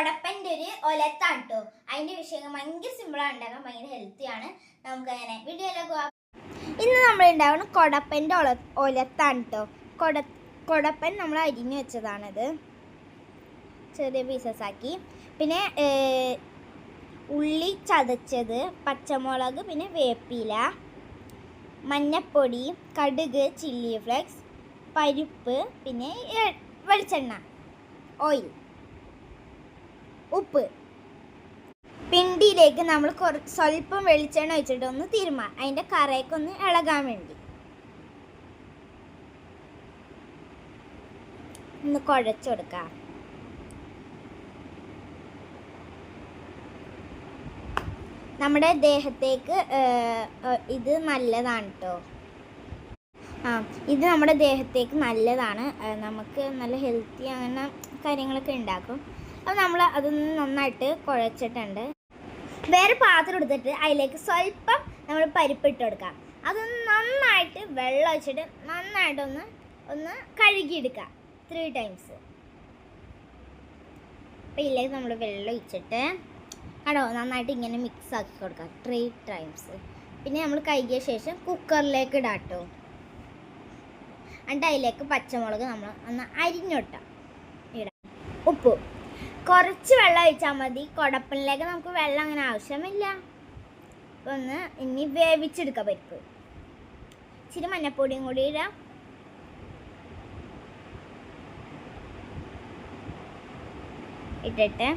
കൊടപ്പന്റെ ഒരു ഒലത്താണ് കേട്ടോ അതിന്റെ വിഷയം ഭയങ്കര സിമ്പിളാണ് ഉണ്ടാക്കാൻ ഭയങ്കര ഹെൽത്തി ആണ്. നമുക്ക് അങ്ങനെ വീഡിയോയിലേക്ക് ഇന്ന് നമ്മൾ ഉണ്ടാവുന്ന കൊടപ്പന്റെ ഒല ഒലത്താണ് കേട്ടോ കൊട കൊടപ്പൻ നമ്മൾ അരിഞ്ഞു വെച്ചതാണത്. ചെറിയ പീസസ് ആക്കി. പിന്നെ ഉള്ളി ചതച്ചത് പച്ചമുളക് പിന്നെ വേപ്പില മഞ്ഞപ്പൊടി കടുക് ചില്ലി ഫ്ലെക്സ് പരിപ്പ് പിന്നെ വെളിച്ചെണ്ണ ഓയിൽ ഉപ്പ്. പിണ്ടിയിലേക്ക് നമ്മൾ കുറച്ച് സ്വല്പം വെളിച്ചെണ്ണ വെച്ചിട്ട് ഒന്ന് തിരുമാ അതിന്റെ കറയൊക്കെ ഒന്ന് ഇളകാൻ വേണ്ടി. ഒന്ന് കുഴച്ചെടുക്കാം നമ്മുടെ ദേഹത്തേക്ക് ഇത് നല്ലതാണ് കേട്ടോ ആ ഇത് നമ്മുടെ ദേഹത്തേക്ക് നല്ലതാണ്. നമുക്ക് നല്ല ഹെൽത്തി അങ്ങനെ കാര്യങ്ങളൊക്കെ ഉണ്ടാക്കും. അപ്പോൾ നമ്മൾ അതൊന്ന് നന്നായിട്ട് കുഴച്ചിട്ടുണ്ട്. വേറെ പാത്രം എടുത്തിട്ട് അതിലേക്ക് സ്വല്പം നമ്മൾ പരിപ്പ് ഇട്ട് കൊടുക്കാം. അതൊന്ന് നന്നായിട്ട് വെള്ളം ഒഴിച്ചിട്ട് നന്നായിട്ടൊന്ന് ഒന്ന് കഴുകിയെടുക്കുക ത്രീ ടൈംസ് അപ്പോൾ ഇതിലേക്ക് നമ്മൾ വെള്ളം ഒഴിച്ചിട്ട് കണ്ടോ? നന്നായിട്ട് ഇങ്ങനെ മിക്സ് ആക്കി കൊടുക്കാം. ത്രീ ടൈംസ് പിന്നെ നമ്മൾ കഴുകിയ ശേഷം കുക്കറിലേക്ക് ഇടാട്ടോ എന്നിട്ട് അതിലേക്ക് പച്ചമുളക് നമ്മൾ ഒന്ന് അരിഞ്ഞൊട്ടാം. ഇടാം. ഉപ്പ്. കുറച്ച് വെള്ളം ഒഴിച്ചാൽ മതി. കുടപ്പിലേക്ക് നമുക്ക് വെള്ളം അങ്ങനെ ആവശ്യമില്ല. അപ്പോൾ ഒന്ന് ഇനി വേവിച്ചെടുക്കാം പരിപ്പ്. ഇച്ചിരി മഞ്ഞപ്പൊടിയും കൂടി ഇടാം. ഇട്ടിട്ട്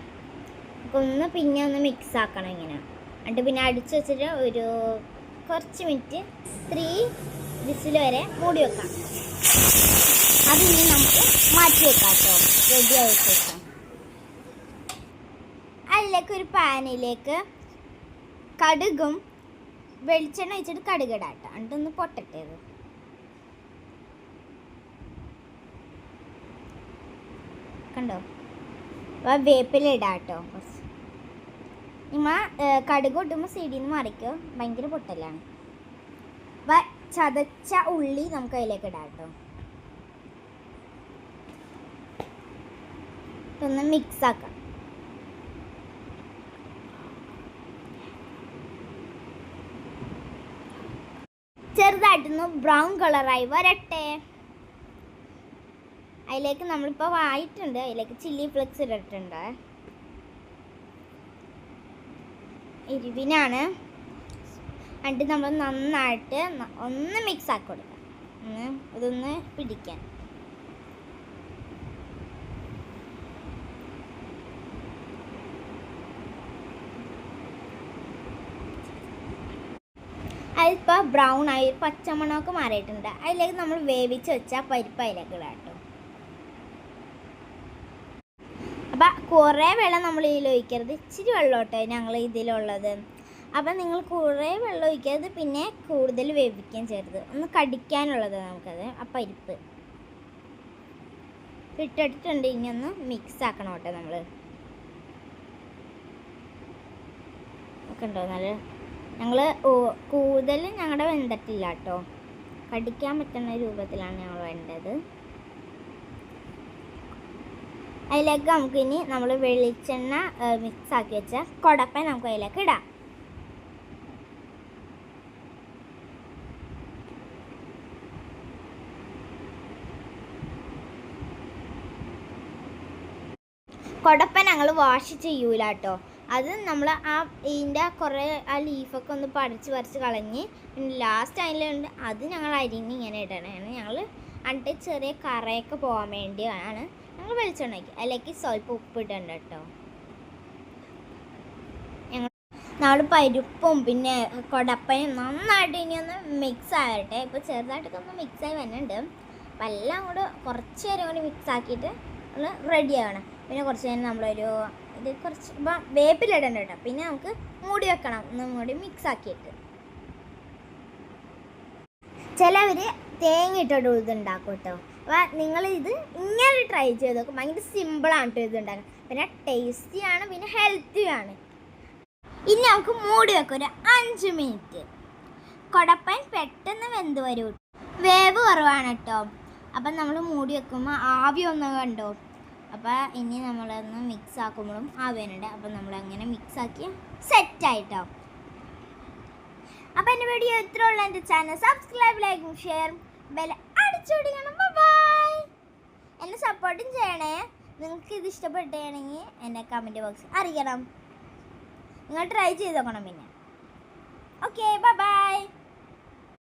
ഒന്ന് പിന്നെ ഒന്ന് മിക്സ് ആക്കണം ഇങ്ങനെ. എന്നിട്ട് പിന്നെ അടിച്ച് വെച്ചിട്ട് ഒരു കുറച്ച് മിനിറ്റ് ത്രീ വിസിൽ വരെ മൂടി വെക്കാം. അതിനി നമുക്ക് മാറ്റി വെക്കാം കേട്ടോ. റെഡി ആയിട്ട് വെക്കാം അതിലേക്ക് ഒരു പാനിലേക്ക് കടുകും വെളിച്ചെണ്ണ വെച്ചിട്ട് കടുക് ഇടാം കേട്ടോ. എന്നിട്ടൊന്ന് പൊട്ടട്ടെ അത് കണ്ടോ? അപ്പോൾ വേപ്പില ഇടാട്ടോ കുറച്ച് നിമ്മ കടുക് കൊട്ടുമ്പോൾ നിന്ന് മറിക്കോ. ഭയങ്കര പൊട്ടലാണ്. അപ്പം ചതച്ച ഉള്ളി നമുക്ക് അതിലേക്ക് ഇടാം കേട്ടോ. ഒന്ന് മിക്സ് ആക്കാം. ചെറുതായിട്ടൊന്ന് ബ്രൗൺ കളറായി വരട്ടെ. അതിലേക്ക് നമ്മളിപ്പോൾ വായിട്ടുണ്ട്. അതിലേക്ക് ചില്ലി ഫ്ലെക്സ് ഇട്ടിട്ടുണ്ട്. എരിവിനാണ്. എന്നിട്ട് നമ്മൾ നന്നായിട്ട് ഒന്ന് മിക്സ് ആക്കി കൊടുക്കാം. ഒന്ന് ഇതൊന്ന് പിടിക്കാൻ അതിപ്പോൾ ബ്രൗൺ ആയി പച്ചമണമൊക്കെ മാറിയിട്ടുണ്ട്. അതിലേക്ക് നമ്മൾ വേവിച്ച് വെച്ച പരിപ്പ് അതിലേക്ക് ഇടാം അപ്പം കുറേ വെള്ളം നമ്മൾ ഇതിൽ ഒഴിക്കരുത്. ഇച്ചിരി വെള്ളമോട്ടെ ഞങ്ങൾ ഇതിലുള്ളത്. അപ്പം നിങ്ങൾ കുറേ വെള്ളം ഒഴിക്കരുത്. പിന്നെ കൂടുതൽ വേവിക്കുകയും ചെയ്യരുത്. ഒന്ന് കടിക്കാനുള്ളത് നമുക്കത് ആ പരിപ്പ്. ഇട്ടിട്ടുണ്ട്. ഇനി ഒന്ന് മിക്സ് ആക്കണം കേട്ടോ നമ്മൾ. ഒക്കെ ഉണ്ടോ നല്ല ഞങ്ങൾ കൂടുതൽ ഞങ്ങളുടെ വെന്തിട്ടില്ല കേട്ടോ കടിക്കാൻ പറ്റുന്ന രൂപത്തിലാണ് ഞങ്ങൾ വേണ്ടത്. അതിലേക്ക് നമുക്ക് ഇനി നമ്മൾ വെളിച്ചെണ്ണ മിക്സ് ആക്കി വെച്ച കുടപ്പ നമുക്ക് അതിലേക്ക് ഇടാം. കുടപ്പ ഞങ്ങൾ വാഷ് ചെയ്യൂല കേട്ടോ അത് നമ്മൾ ആ ഇതിന്റെ കുറേ ആ ലീഫൊക്കെ ഒന്ന് പറിച്ച് പറിച്ച് കളഞ്ഞ് ലാസ്റ്റ് അതിലുണ്ട്. അത് ഞങ്ങൾ അരിഞ്ഞ് ഇങ്ങനെ ഇടണതാണ് ഞങ്ങൾ എന്നിട്ട് ചെറിയ കറയൊക്കെ പോകാൻ വേണ്ടിയാണ് ഞങ്ങൾ വെളിച്ചം ഉണ്ടാക്കി അതിലേക്ക് സ്വല്പം ഉപ്പ് ഇടണ്ട കേട്ടോ ഞങ്ങൾ നമ്മൾ പരിപ്പും പിന്നെ കൊടപ്പനും നന്നായിട്ട് ഇനി ഒന്ന് മിക്സ് ആവട്ടെ. ഇപ്പോൾ ചെറുതായിട്ടൊക്കെ ഒന്ന് മിക്സ് ആയി വരുന്നുണ്ട് അപ്പം എല്ലാം കൂടെ കുറച്ച് നേരം കൂടി മിക്സ് ആക്കിയിട്ട് ഒന്ന് റെഡി ആവണം. പിന്നെ കുറച്ച് നേരം നമ്മളൊരു ഇത് കുറച്ച് ഇപ്പം വേപ്പിലിടണ്ട കേട്ടോ പിന്നെ നമുക്ക് മൂടി വെക്കണം. ഒന്നും കൂടി മിക്സ് ആക്കിയിട്ട്. ചിലവർ തേങ്ങ ഇട്ടോട് ഇതുണ്ടാക്കും കേട്ടോ അപ്പം നിങ്ങൾ ഇത് ഇങ്ങനെ ട്രൈ ചെയ്ത് നോക്കും. ഭയങ്കര സിമ്പിളാണ് കേട്ടോ ഇത് ഉണ്ടാക്കാൻ പിന്നെ ടേസ്റ്റിയാണ് പിന്നെ ഹെൽത്തിയാണ് ഇനി നമുക്ക് മൂടി വെക്കാം. ഒരു അഞ്ച് മിനിറ്റ് കൊടപ്പൻ പെട്ടെന്ന് വെന്ത് വരും വേവ് കുറവാണ് കേട്ടോ അപ്പം നമ്മൾ മൂടി വെക്കുമ്പോൾ ആവി ഒന്ന് കണ്ടോ? അപ്പോൾ ഇനി നമ്മളൊന്ന് മിക്സ് ആക്കുമ്പോഴും ആവേനുണ്ട് അപ്പോൾ നമ്മൾ അങ്ങനെ മിക്സ് ആക്കി സെറ്റായിട്ടോ അപ്പോൾ എന്റെ വീഡിയോ ഇത്ര ഉള്ള. എന്റെ ചാനൽ സബ്സ്ക്രൈബ് ലൈക്കും ഷെയറും ബെൽ അടിച്ചുപിടിക്കണം ബൈ എന്നെ സപ്പോർട്ടും ചെയ്യണേ. നിങ്ങൾക്ക് ഇത് ഇഷ്ടപ്പെട്ടുകയാണെങ്കിൽ എന്നെ കമന്റ് ബോക്സിൽ അറിയണം നിങ്ങൾ ട്രൈ ചെയ്ത് നോക്കണം പിന്നെ. Okay bye